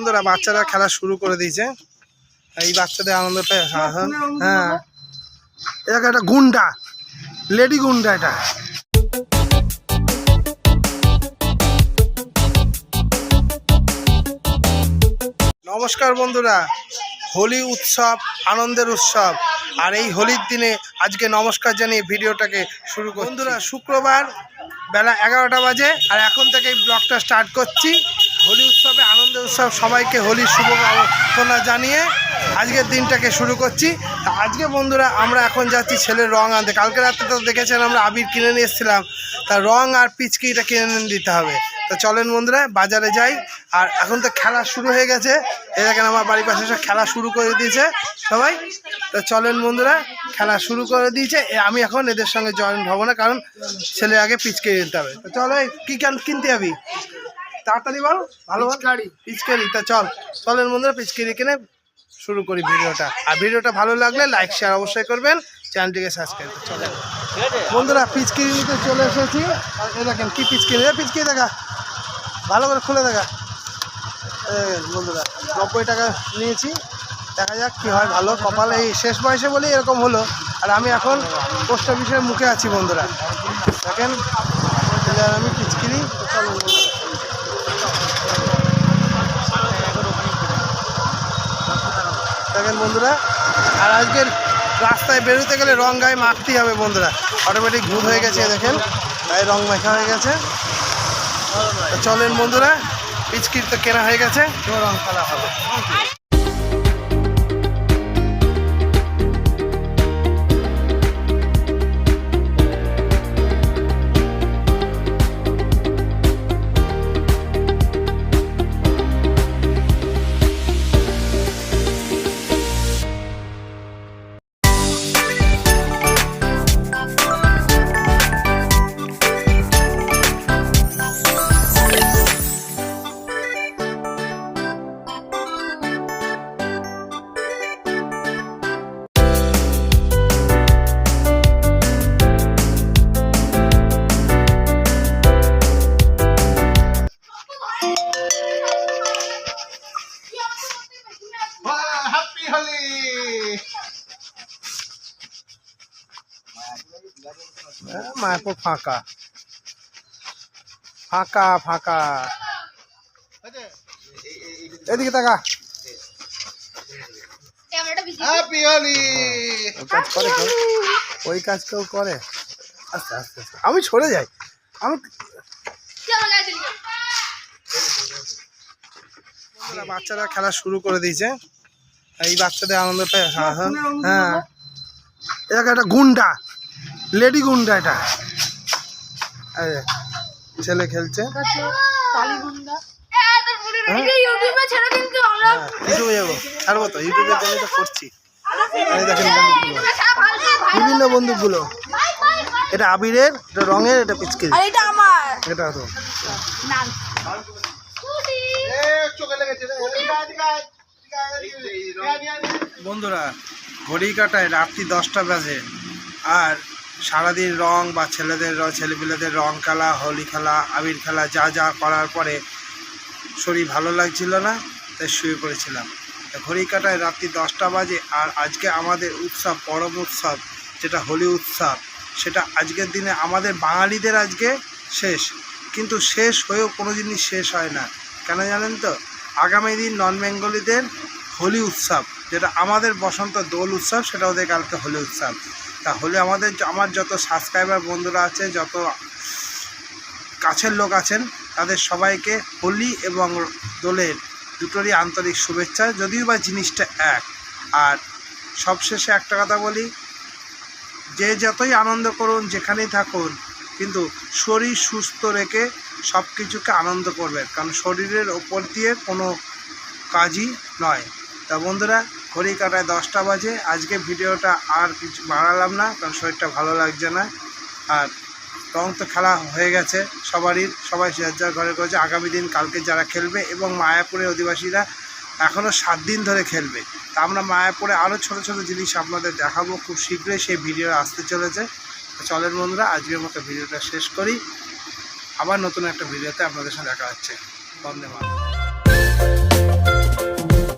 বন্ধুরা, বাচ্চারা খেলা শুরু করে দিয়েছে। এই বাচ্চাদের আনন্দটা হ্যাঁ। এটা একটা গুন্ডা। লেডি গুন্ডা এটা। নমস্কার বন্ধুরা। হোলি উৎসব, আনন্দের উৎসব। আর এই হোলির দিনে আজকে নমস্কার জানিয়ে ভিডিওটাকে শুরু করি বন্ধুরা, শুক্রবার বেলা এগারোটা বাজে আর এখন থেকে এই ব্লগটা স্টার্ট করছি। হোলি উৎসবে আনন্দ উৎসব সবাইকে হোলির শুভকামনা জানিয়ে আজকের দিনটাকে শুরু করছি। তা আজকে বন্ধুরা আমরা এখন যাচ্ছি ছেলের রং আনতে। কালকে রাত্রে তো দেখেছেন আমরা আবির কিনে নিয়ে এসেছিলাম। তা রং আর পিচকিটা কিনে দিতে হবে। তো চলেন বন্ধুরা বাজারে যাই। আর এখন তো খেলা শুরু হয়ে গেছে। এই দেখেন আমার বাড়ির পাশে সব খেলা শুরু করে দিয়েছে সবাই। তো চলেন বন্ধুরা খেলা শুরু করে দিয়েছে। এ আমি এখন এদের সঙ্গে জয়েন হব না কারণ ছেলে আগে পিচকে দিতে হবে। তো চলো কি কেন কিনতে যাবি? তাড়াতাড়ি বল ভালো পিচকারি। পিচকারি তা চল। চলেন বন্ধুরা পিচকারি কিনে শুরু করি ভিডিওটা। আর ভিডিওটা ভালো লাগলে লাইক শেয়ার অবশ্যই করবেন। চ্যানেলটিকে সাবস্ক্রাইব চলে বন্ধুরা পিচকিরি নিতে চলে এসেছি। এই দেখেন কি পিচকিরি এ পিচকিরি দেখা। ভালো করে খুলে দেখা। বন্ধুরা, নব্বই টাকা নিয়েছি। দেখা যাক কি হয় ভালো। কপাল এই শেষ বয়সে বলেই এরকম হলো। আর আমি এখন পোস্ট অফিসের মুখে আছি বন্ধুরা। দেখেন আমি পিচকিরি চলো দেখেন বন্ধুরা। আর আজকের রাস্তায় বেরোতে গেলে রং গায়ে মাখতেই হবে বন্ধুরা। অটোমেটিক ভূত হয়ে গেছে দেখেন। গায়ে রং মাখা হয়ে গেছে। চলেন বন্ধুরা পিচকির তো কেনা হয়ে গেছে। রং খেলা হবে। মায়াপুর ফাঁকা। ফাঁকা ফাঁকা। এদিকে তাকা। হোলি ওই কাজ করে কেউ? ওই কাজ কেউ করে? আস্তে আস্তে আমি সরে যাই। আমি বাচ্চারা খেলা শুরু করে দিয়েছে। এই বাচ্চাদের আনন্দটা হ্যাঁ। এটা একটা গুন্ডা। লেডি গুন্ডা এটা। ছেলে খেলছে। হ্যাঁ? ইউটিউবে ছেড়ে দিন তো আমরা হ্যাঁ, যাব। ছাড়বো তো ইউটিউবের জন্য তো করছি। এই দেখেন বন্দুকগুলো বিভিন্ন বন্দুকগুলো এটা আবিরের এটা রঙের এটা পিচকিরি। আর এটা আমার। এটা তো। বন্ধুরা ঘড়ি কাটায় রাত্রি দশটা বাজে। আর সারাদিন রং বা ছেলেদের র- ছেলেপিলেদের রং খেলা, হোলি খেলা, আবির খেলা, যা যা করার পরে শরীর ভালো লাগছিল না, তাই শুয়ে পড়েছিলাম। ঘড়ি কাটায় রাত্রি দশটা বাজে আর আজকে আমাদের উৎসব, পরম উৎসব, যেটা হোলি উৎসব, সেটা আজকের দিনে আমাদের বাঙালিদের আজকে শেষ। কিন্তু শেষ হয়েও কোনো জিনিস শেষ হয় না। কেন জানেন তো? আগামী দিন নন বেঙ্গলিদের হোলি উৎসব, যেটা আমাদের বসন্ত দোল উৎসব, সেটা ওদের কালকে হোলি উৎসব। তা হোলি আমাদের আমার যত সাবস্ক্রাইবার বন্ধুরা আছে, যত কাছের লোক আছেন, তাদের সবাইকে হোলি এবং দোলের দুটোরই আন্তরিক শুভেচ্ছা। যদিও বা জিনিসটা এক, আর সবশেষে একটা কথা বলি, যে যতই আনন্দ করুন, যেখানেই থাকুন, কিন্তু শরীর সুস্থ রেখে সব কিছুকে আনন্দ করবেন, কারণ শরীরের ওপর দিয়ে কোনো কাজই নয়। তা বন্ধুরা ঘড়ি কাটায় দশটা বাজে। আজকে ভিডিওটা আর কিছু বাড়ালাম না, কারণ শরীরটা ভালো লাগছে না। আর রং তো খেলা হয়ে গেছে সবারই, সবাই যার যার ঘরে করেছে। আগামী দিন কালকে যারা খেলবে এবং মায়াপুরের অধিবাসীরা এখনও সাত দিন ধরে খেলবে। তা আমরা মায়াপুরে আরও ছোট ছোট জিনিস আপনাদের দেখাবো। খুব শীঘ্রই সেই ভিডিও আসতে চলেছে। তো চলেন বন্ধুরা, আজকের মতো ভিডিওটা শেষ করি। আবার নতুন একটা ভিডিওতে আপনাদের সাথে দেখা হচ্ছে। মাতরম।